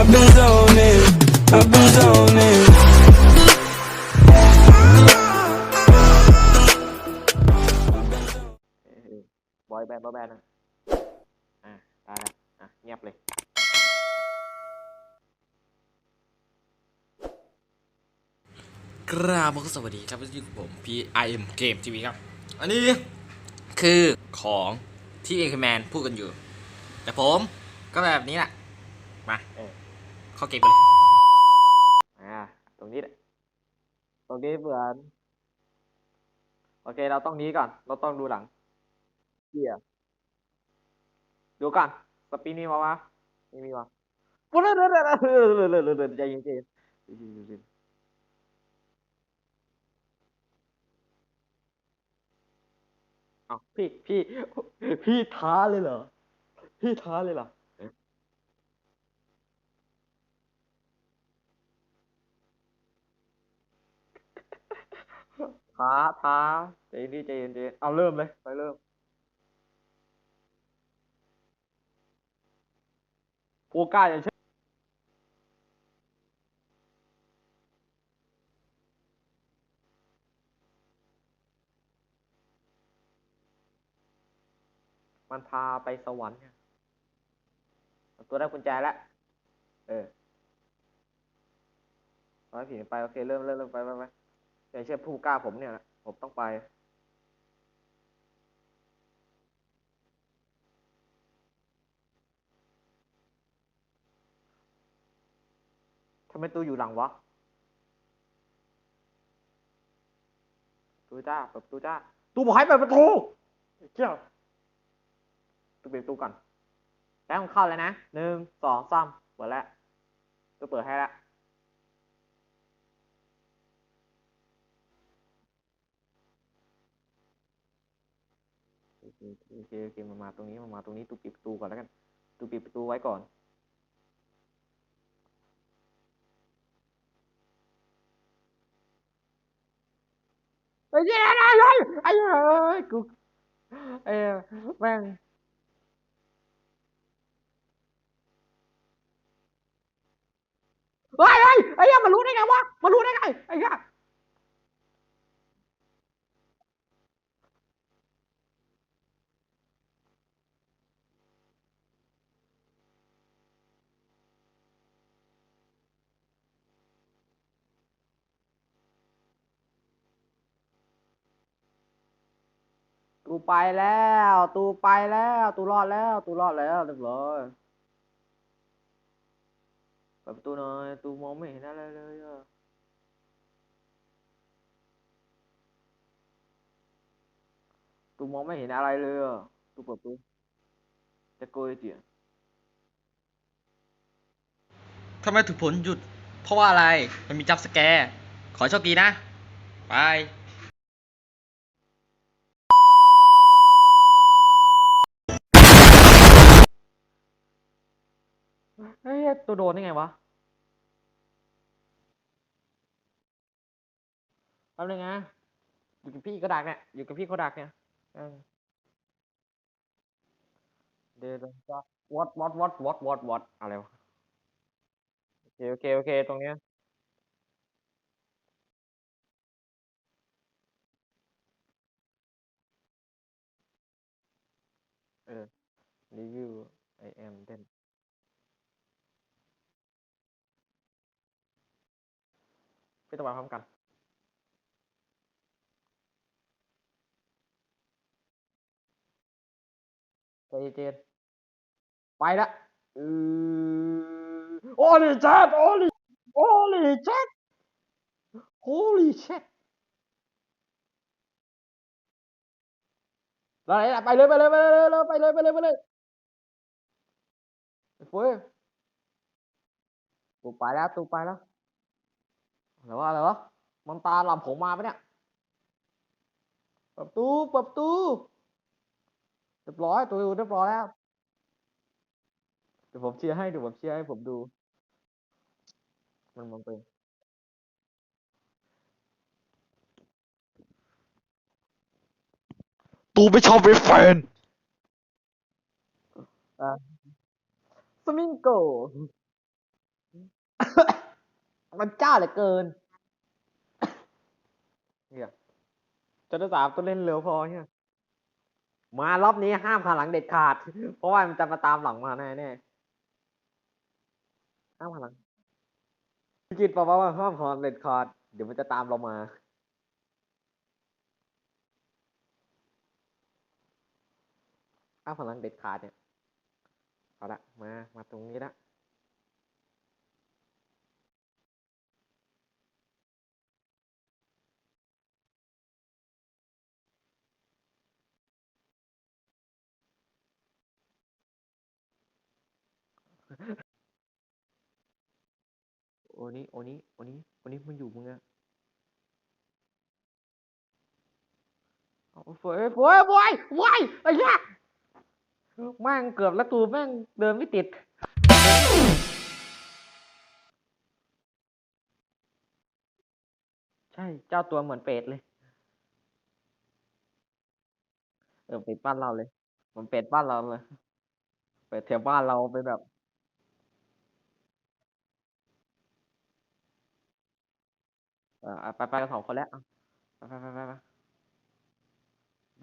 I've been zoning, I've been zoning. บอยแบนด์บอยแบนด์นะอะได้ละอะเงียบเลย กราบสวัสดีครับที่อยู่กับผม PIM Game TV ครับ อันนี้คือของที่เอ m แมนพูดกันอยู่ แต่ผมก็แบบนี้แหละมาเออ เข้าเกมไปเลยอ่าตรงนี้แหละตรงนี้เหมือน โอเค เราต้องนี้ก่อน เราต้องดูหลังเกียร์ดูก่อนสปีนี่มาวะไม่มีวะปุ๊บเรื่อยๆๆๆๆๆๆใจเย็นใจเย็นๆเอาพี่พี่พี่ท้าเลยเหรอ พี่ท้าเลยเหรอ ท้าท้าใจเย็นๆใจเย็นๆเอาเริ่มเลย ไปเริ่ม โอกาสอย่าเช่นมันพาไปสวรรค์ไงเอาตัวได้กุญแจแล้ว เออร้อยผีไป โอเค เริ่มเริ่มเริ่มไปไปไป อย่างเช่นผู้กล้าผมเนี่ยผมต้องไป ทำไมตูอยู่หลังวะตูจ้าเปิดประตูจ้าตูบอกให้เปิดประตูเจ้าตูเปิดประตูก่อน แล้วผมเข้าเลยนะหนึ่งสองสามเปิดแล้วตูเปิดให้แล้ว เคโอเคโอเคมันมาตรงนี้มันมาตรงนี้ตูปิดประตูก่อนแล้วกันตูปิดประตูไว้ก่อนไอ้เหี้ยไอ้เหี้ยไอ้เหี้ยกูไอ้เหี้ยแม่งเฮ้ยเฮ้ยไอ้เหี้ยมันรู้ได้ไงวะมันรู้ได้ไงไอ้เหี้ย ไปแล้ว ตูไปแล้ว ตูรอดแล้ว ตูรอดแล้วเรียบร้อยเปิดประตูหน่อย ตูมองไม่เห็นอะไรเลยอะตูมองไม่เห็นอะไรเลยอะตูเปิดประตูจะโกยเจียทำไมถึงผลหยุด เพราะว่าอะไร มันมีจับสแกร์ ขอโชคดีนะไปเฮ้ย ตัวโดนได้ไงวะแป๊บนึงนะอยู่กับพี่ก็ดักเนี่ยอยู่กับพี่ก็ดักเนี่ยเดี๋ยวจะ what what what what what what อะไรวะโอเคโอเคโอเคตรงเนี้ยเออรีวิว I am then พี่ต้ องมาพร้อมกันใจเย็นไปละอือโอ้ลิจัดโอ้ลิโอ้ลิจัด holy shit ไปเลยไปเลยไปเลยไปเลยไปเลยไปเลยไปเลยเฟ้ยตูไปแล้วตูไปแล้ว อะไรวะอะไรวะมันตาหลับผมมาปะเนี่ยเปิดประตูเปิดประตูเรียบร้อยตัวเรียบร้อยแล้วเดี๋ยวผมเชียร์ให้เดี๋ยวผมเชียร์ให้ผมดู มันมันเป็นตูไม่ชอบเวฟแฟนสมิงโก มันจ้าเหลือเกินเนี่ยจนสามต้องเล่นเร็วพอเนี่ยมารอบนี้ห้ามขานหลังเด็ดขาด เพราะว่ามันจะมาตามหลังมาแน่แน่ห้ามขานหลังพี่กิดบอกว่าห้ามขาหลังเด็ดขาด เดี๋ยวมันจะตามเรามาห้ามขานหลังเด็ดขาดเนี่ยเอาละมามาตรงนี้ละ โอนี้โอนี้โอนี้โอนี้มันอยู่มึงอะเอาเฟยเฟยบอยบอยไอ้เหี้ยแม่งเกือบแล้วตูแม่งเดินไม่ติดใช่เจ้าตัวเหมือนเป็ดเลย เออเป็ดบ้านเราเลยมือนเป็ดบ้านเราเลยเป็ดแถวบ้านเราเป็นแบบ อ่าไปไปกันสองคนแล้วไปไปไปไปไป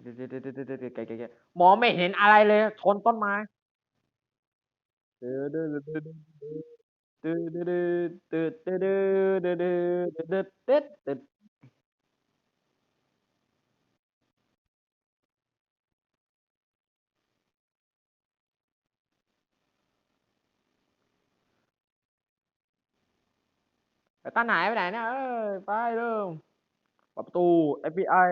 เดี๋ยวเดี๋ยวเดี๋ยวเดี๋ยวเดี๋ยวเดี๋ยวเดี๋ยวมองไม่เห็นอะไรเลย ชนต้นไม้เดือดเดือดเดือดเดือดเดือดเดือดเดือดเดือดเดือดเดือด เดือดเดือดเดือดเดือดไปตั้งไหนไปไหนเนี่ยเอ้ยไปเริ่มปประตู FBI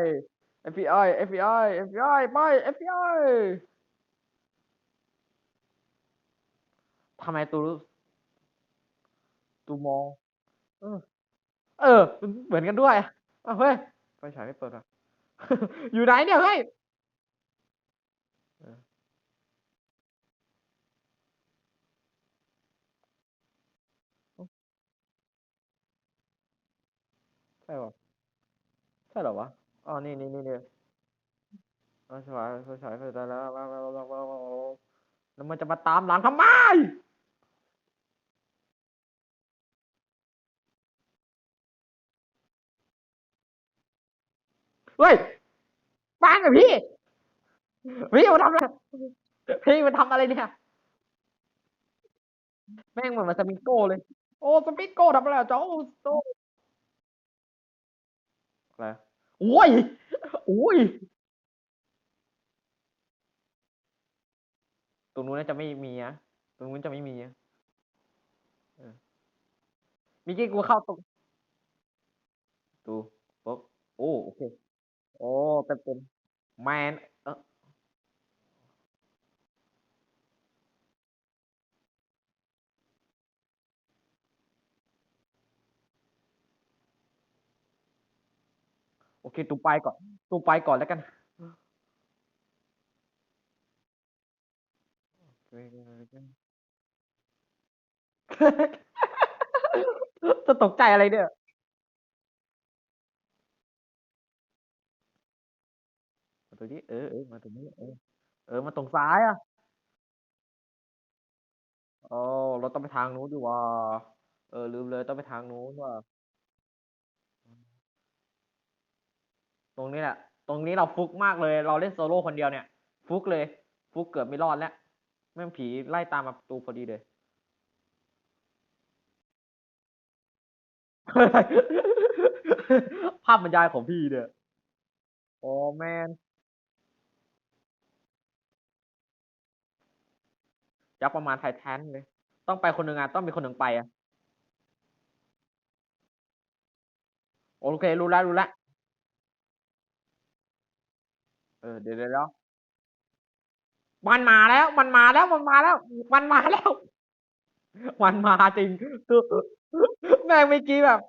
FBI FBI FBI ไป FBI ทำไมตูรู้ตูมอง เออ เออ เหมือนกันด้วยอ้าวเฮ้ยไฟฉายไม่เปิดอะ อยู่ไหนเนี่ยเฮ้ย ใช่ปะใช่เหรอวะอ๋อนี่นี่นี่นี่ไฟฉายไฟฉายไฟฉายแล้วแล้วแล้วแล้วแล้วแล้วมันจะมาตามหลังทำไมเฮ้ยปังอะพี่ พี่มาทำอะไรพี่มาทำอะไรเนี่ย แม่งเหมือนมาสมิงโก้เลย โอ้สมิงโก้ทำอะไรอะเจ้าโต อะไรโอ้ยโอ้ยตรงนู้นน่าจะไม่มีนะตรงนู้นจะไม่มีนะมีกี้กูเข้าตรงดูปุ๊บโอ้โอเคโอ้เต็มเต็มแมน โอเค ตูไปก่อน ตูไปก่อนแล้วกันจะตกใจอะไรเนี่ยมาตรงนี้เออเออมาตรงนี้เออเออมาตรงซ้ายอะโอ้เราต้องไปทางนู้นดีกว่า เออลืมเลยต้องไปทางนู้นว่ะ ตรงนี้แหละ ตรงนี้เราฟุกมากเลย เราเล่นโซโล่คนเดียวเนี่ย ฟุกเลย ฟุกเกือบไม่รอดแล้วแม่งผีไล่ตามมาประตูพอดีเลยภาพบรรยายของพี่เนี่ยโอ้แมนยักษ์ประมาณไททันเลย ต้องไปคนหนึ่งอะ ต้องมีคนหนึ่งไปอะ โอเค รู้แล้วรู้แล้ว เออเดี๋ยวเดี๋ยวเดี๋ยวมันมาแล้ว มันมาแล้วมันมาแล้ว มันมาแล้ว มันมาจริงแม่งเมื่อกี้แบบ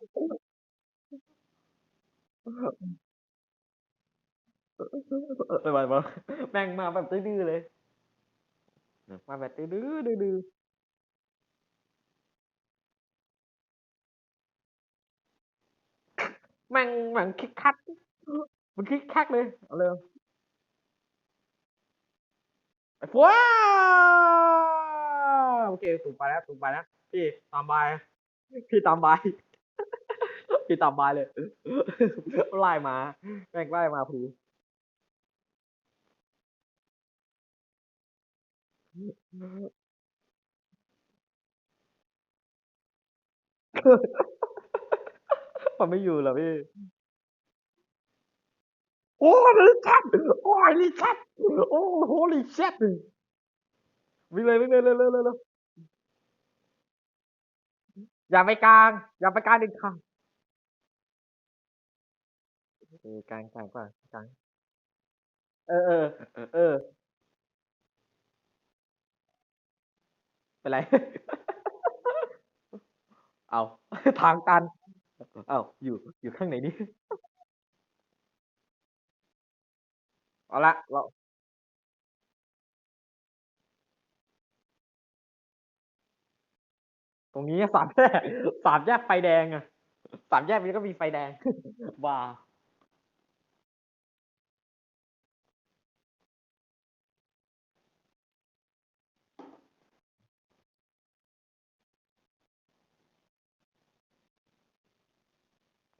เออมามาแม่งมาแบบดื้อๆเลย มาแบบดื้อๆดื้อๆแม่งแม่งคิกคักมันคิกคักเลย เอาเลย ไอ้ฟ้าโอเคถูกไปแล้วถูกไปแล้วพี่ตามไปพี่ตามบายพี่ตามบายเลยไล่มาแม่งไล่มาพอดีมันไม่อยู่เหรอพี่ โอ้ลิชัดโอ้ยลิชัดโอ้โหลิชัดวิ่งเลยวิ่งเลยเร็วเร็วเร็วเร็วอย่าไปกลาง อย่าไปกลางเด็ดขาดเออกลางกลางกว่ากลางเออเออเออเออเป็นไร เอาทางตันเอาอยู่อยู่ข้างไหนนี่ เอาละเราตรงนี้สามแยกสามแยกไฟแดงอะสามแยกมันก็มีไฟแดงว้า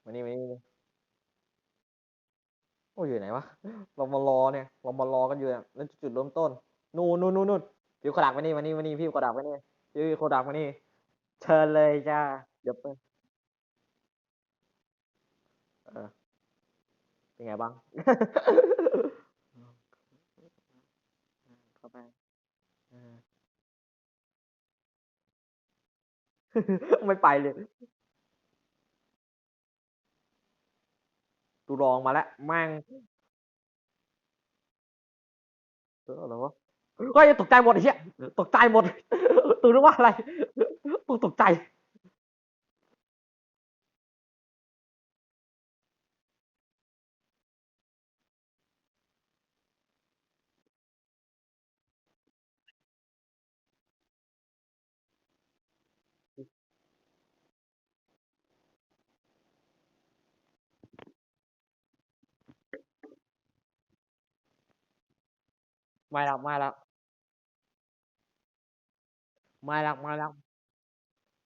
มานี่มานี่มานี่ โอ้ยอยู่ไหนวะ เรามารอเนี่ย เรามารอกันอยู่เนี่ยนั่นจุดเริ่มต้น นู่นนู่นนู่นนู่นพี่โคดักมานี่มานี่มานี่พี่โคดักมานี่พี่โคดักมานี่ เชิญเลยจ้า เดี๋ยวไปเออเป็นไงบ้าง เข้าไปเออไม่ไปเลย ตูรองมาแล้วแม่งเอออะไรวะก็ยังตกใจหมดไอ้เหี้ยตกใจหมดตูนึกว่าอะไรตูตกใจ ไม่แล้วไม่แล้วไม่แล้วไม่แล้ว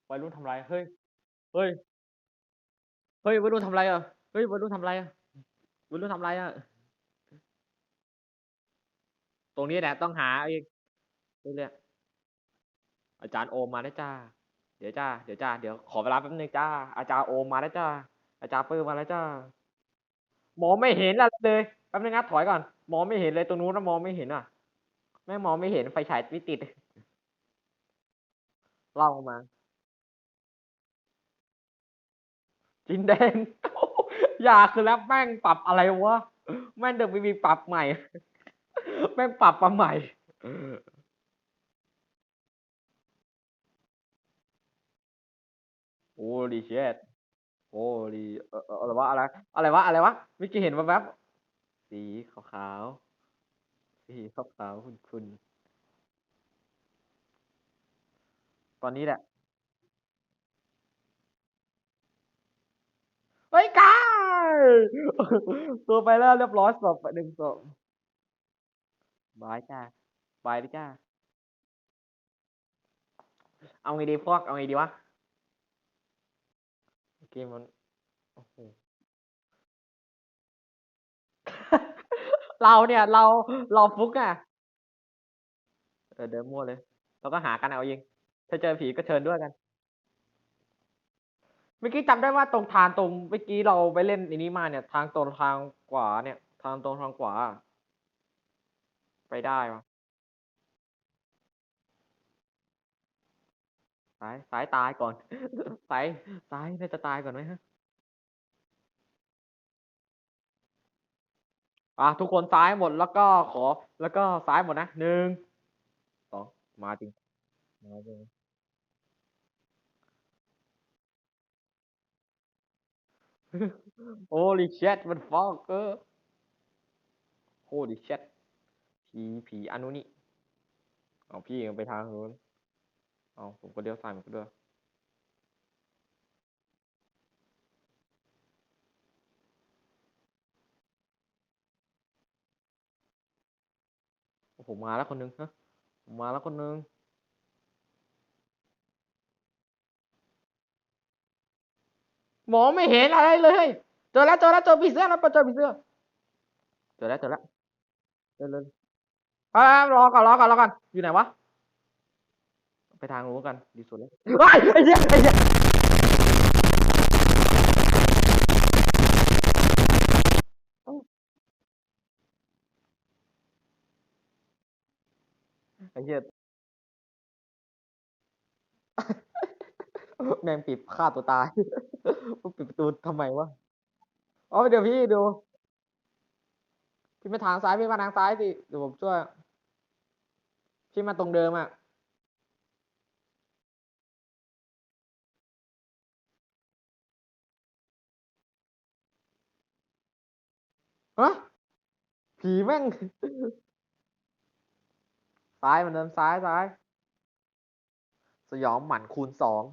วัยรุ่นทำไรเฮ้ยเฮ้ยเฮ้ยวัยรุ่นทำไรอะเฮ้ยวัยรุ่นทำไรอะวัยรุ่นทำไรอะตรงนี้แหละต้องหาเองเรื่อยๆอาจารย์โอมมาแล้วจ้า เดี๋ยวจ้าเดี๋ยวจ้าเดี๋ยวขอเวลาแป๊บนึงจ้า อาจารย์โอมมาแล้วจ้า อาจารย์ปื้มมาแล้วจ้า มองไม่เห็นอะไรเลยแป๊บนึงนะถอยก่อน มองไม่เห็นเลยตรงนู้นนะมองไม่เห็นอะ แม่งมองไม่เห็นไฟฉายไม่ติดล่ามา จินแดง อย่าคือแล้วแม่งปรับอะไรวะ แม่งเดิมไม่มีปรับใหม่ แม่งปรับมาใหม่โอ้ดีเชดโอ้ดีเออเอออะไรวะอะไร อะไรวะ อะไรวะเมื่กี้เห็นมาแวบสีขาวๆ สีขาวๆคุณคุณตอนนี้แหละ เฮ้ยกายตัวไปแล้วเรียบร้อยศพไปหนึ่งศพบายจ้าบายดิจ้า เอาไงดีพวก เอาไงดีวะ เกมมัน โอ้โห เราเนี่ยเราเราฟุกอะเออเดินมั่วเลย เราก็หากันเอาเองถ้าเจอผีก็เชิญด้วยกัน เมื่อกี้จำได้ว่าตรงทางตรงเมื่อกี้เราไปเล่นอันนี้มาเนี่ย ทางตรงทางขวาเนี่ย ทางตรงทางขวา ไปได้ปะซ้ายซ้ายตายก่อนซ้ายซ้ายน่าจะตายก่อนไหมฮะ อะทุกคนซ้ายหมดแล้วก็ขอ แล้วก็ซ้ายหมดนะหนึ่งสองมาจริงมาจริง Holy shit มันฟอกเกอร์ Holy shit ผีผีอนุนี่เอาพี่ไปทางนู้นเอาผมก็เลี้ยวซ้ายผมก็เด้วยโอ้ ผมมาแล้วคนนึงฮะผมมาแล้วคนนึงหมอไม่เห็นอะไรเลยเจอแล้วเจอแล้วเจอผีเสื้อแล้วเจอผีเสื้อเจอแล้วเจอแล้วเจอเลยอ่ารอก่อนรอก่อนรอก่อนอยู่ไหนวะไปทางนู้นกันดีสุดแล้วไอ้ยไอ้เหี้ยไอ้เหี้ย อ้เหี้ยแมงปิดฆ่าตัวตายปิดประตูทำไมวะอ๋อเดี๋ยวพี่ดู พี่มาทางซ้ายพี่มาทางซ้ายสิเดี๋ยวผมช่วย พี่มาตรงเดิมอะฮะผีแม่ง ซ้ายมันเดินซ้ายซ้าย สยองหมันคูณสอง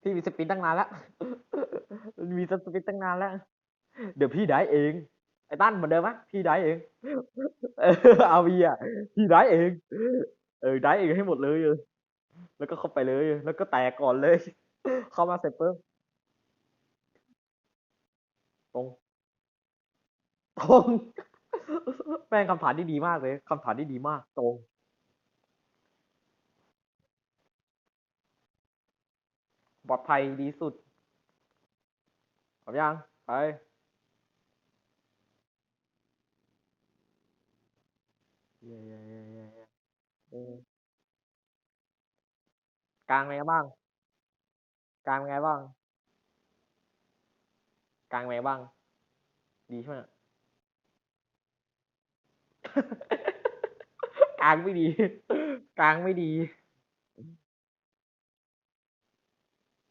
พี่มีสปินตั้งนานแล้ว มีสปินตั้งนานแล้ว เดี๋ยวพี่ได้เอง ไอ้ตั้นเหมือนเดิมไหมพี่ได้เอง เอาวีอะพี่ได้เอง เออได้เองให้หมดเลย แล้วก็เข้าไปเลย แล้วก็แตกก่อนเลย เข้ามาเสร็จปุ๊บตรง ตรง แม่งคำถามที่ดีมากเลยคำถามที่ดีมากตรงปลอดภัยดีสุดพร้อมยังไปเย่เย่เย่เย่เย่กลางไงบ้าง กลางไงบ้าง กลางไงบ้าง ดีใช่ไหม กลางไม่ดี กลางไม่ดี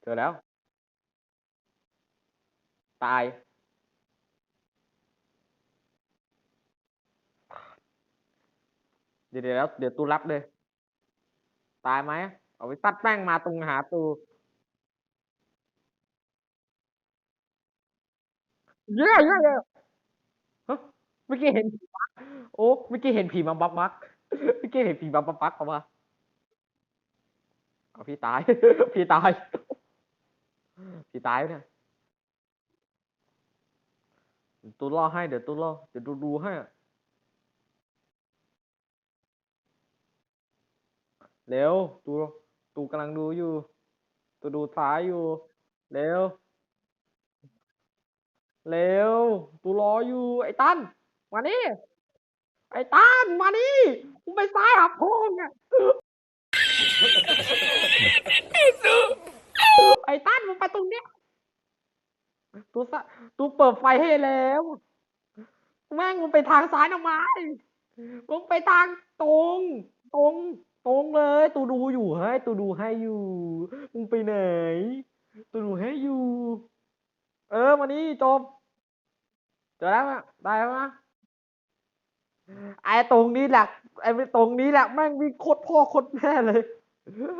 เจอแล้ว ตายเดี๋ยวเดี๋ยวแล้ว เดี๋ยวตูรับเลย ตายไหม เอาไปตัดแป้งมาตรงหาตูเย้เย้เย้ฮะ เมื่อกี้เห็นผีบักโอ้เมื่อกี้เห็นผีมาบักบักเมื่อกี้เห็นผีมาบักบักเข้ามาเอาพี่ตาย พี่ตาย พี่ตายเนี่ยตูรอให้เดี๋ยวตูรอเดี๋ยวดูดูให้เร็วตูตูกำลังดูอยู่ตูดูซ้ายอยู่ เร็ว เร็ว ตูรออยู่ไอ้ตั้น มานี่ไอ้ตั้นมานี่กูไปซ้ายหับโพงอะไอ้ตั้นมึงไปตรงเนี้ยตูสะตูเปิดไฟให้แล้วแม่งมึงไปทางซ้ายทำไมมึงไปทางตรง ตรงตรงเลย ตูดูอยู่เฮ้ยตูดูให้อยู่มึงไปไหน ตูดูให้อยู่ เออมานี่จบเจอแล้วอะได้แล้วนะ ไอ้ตรงนี้แหละไอ้ตรงนี้แหละแม่งวิ่งโคตรพ่อโคตรแม่เลย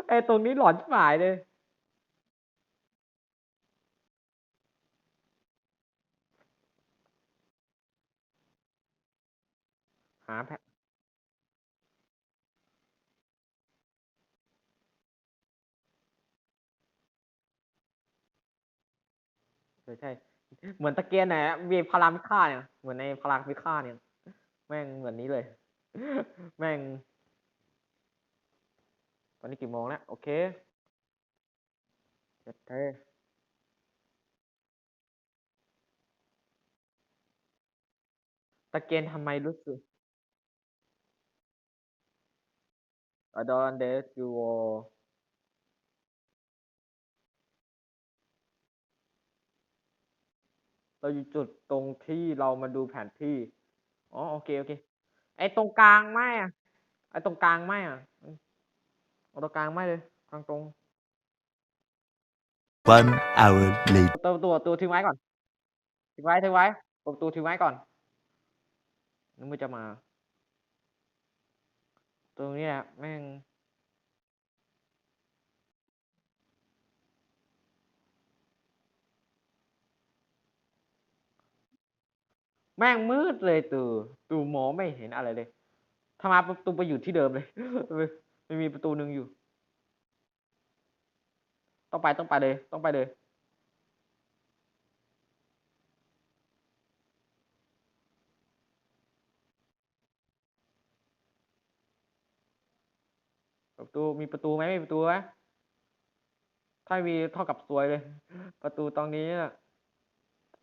ไอ้ตรงนี้หลอนชิบหายเลยหาแพะใช่ใช่ เหมือนตะเกียนไหนอะมีพลังพิฆาตเนี่ย เหมือนในพลังพิฆาตเนี่ย แม่งเหมือนนี้เลย แม่ง ตอนนี้กี่โมงแล้ว โอเคเจ็ดเทตะเกียนทำไมรู้สึก I don't dare you all เราอยู่จุดตรงที่เรามาดูแผนที่ อ๋อโอเคโอเค ไอ้ตรงกลางไม่อะไอ้ตรงกลางไม่อะอืมเอาตรงกลางไม่เลยทางตรง One hour later. ตัวตัวตัวทิ้งไว้ก่อนทิ้งไว้ทิ้งไว้เปิดประตูทิ้งไว้ก่อนนึกว่าจะมา ตรงเนี้ยแม่ง แม่งมืดเลยตูตูมองไม่เห็นอะไรเลยถ้ามาประตูไปอยู่ที่เดิมเลยไม่มีประตูหนึ่งอยู่ ต้องไปต้องไปเลย ต้องไปเลย ประตูมีประตูไหมมีประตูไหมถ้ามีเท่ากับซวยเลย ประตูตรงนี้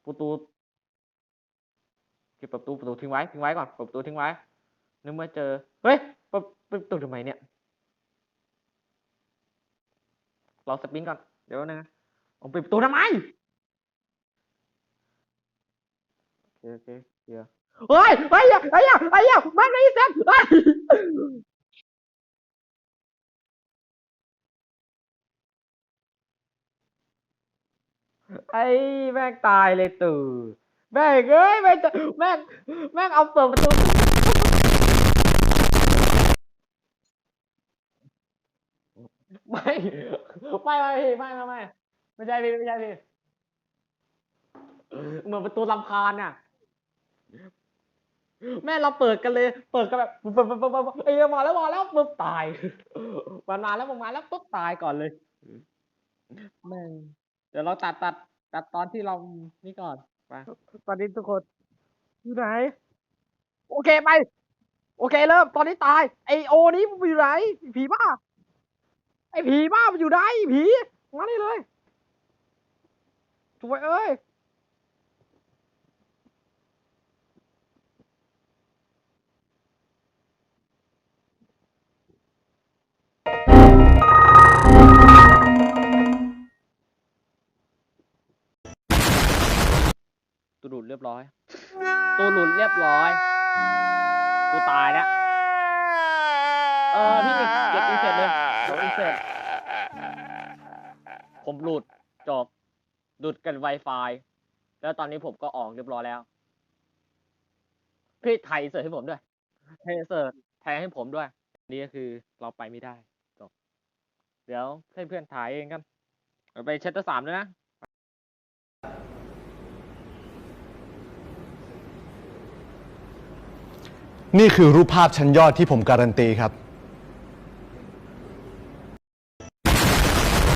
ประตู เก็บประตูประตูทิ้งไว้ทิ้งไว้ก่อนเปิดประตูทิ้งไว้นึกว่าเจอเฮ้ยเปิดประตูทำไมเนี่ยเรอสปินก่อนเดี๋ยวนะเอาปิดประตูทำไมโอเคโอเคเดี๋ยวเฮ้ยเฮ้ยาเฮ้ยาเฮ้ยอย่ามันไม่เซ็ตเฮ้ยไอ้แม่งตายเลยตู่น แม่งเอ้ยแม่งจะแม่งแม่งเอาเปิดประตูไม่ไม่ไม่พี่ไม่ไม่ไม่ไม่ใช่พี่ไม่ใช่พี่เหมือนประตูลำคาญน่ะ แม่เราเปิดกันเลย เปิดกันแบบปุ๊บปุ๊บปุ๊บปุ๊บปุ๊บอ้ยมาแล้วมาแล้วปุ๊บตายมันมาแล้วมันมาแล้วปุ๊บตายก่อนเลยแม่งเดี๋ยวเราตัดตัดตัดตอนที่เรานี่ก่อน ตอนนี้ทุกคนอยู่ไหน โอเคไป โอเคเริ่ม ตอนนี้ตาย ไอโอนี้มันอยู่ไหน ผีบ้า ไอผีบ้ามันอยู่ไหนผี มานี่เลยช่วยเอ้ย ตัวหลุดเรียบร้อยตัวหลุดเรียบร้อยตัวตายแล้ว เออพี่เก็บอินเสร็จเลยเดี๋ยวอินเสร็จผมหลุดจบหลุดกัน Wi-Fi แล้วตอนนี้ผมก็ออกเรียบร้อยแล้ว พี่ไทยเสิร์ชให้ผมด้วยไทยเสิร์ชแทนให้ผมด้วย นี่ก็คือเราไปไม่ได้จบเดี๋ยวให้เพื่อนถ่ายเองกันเอาไปเชตเตอร์สามด้วยนะ นี่คือรูปภาพชั้นยอดที่ผมการันตีครับ